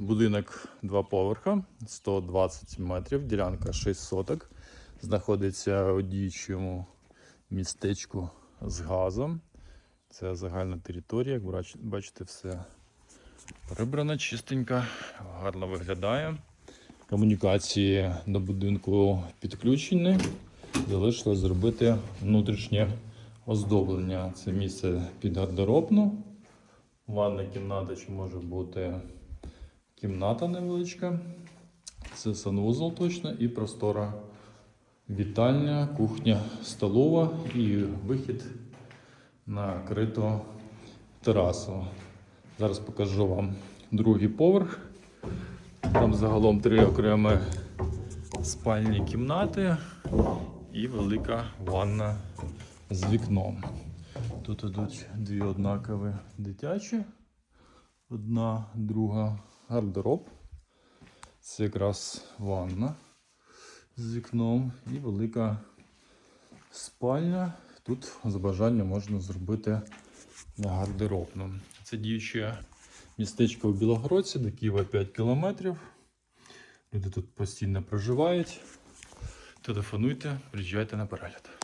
будинок два поверха, 120 метрів, ділянка 6 соток. Знаходиться у діючому містечку з газом. Це загальна територія, як бачите, все прибрано, чистенько, гарно виглядає. Комунікації до будинку підключені. Залишилось зробити внутрішнє оздоблення. Це місце під гардеробну. Ванна кімната чи може бути кімната невеличка. Це санвузол точно і простора вітальня, кухня столова і вихід на криту терасу. Зараз покажу вам другий поверх. Там загалом три окремі спальні кімнати і велика ванна з вікном. Тут ідуть дві однакові дитячі, одна, друга гардероб. Це якраз ванна з вікном і велика спальня. Тут за бажанням можна зробити гардеробну. Це діюче містечко в Білогородці, до Києва 5 кілометрів. Люди тут постійно проживають. Телефонуйте, приїжджайте на перегляд.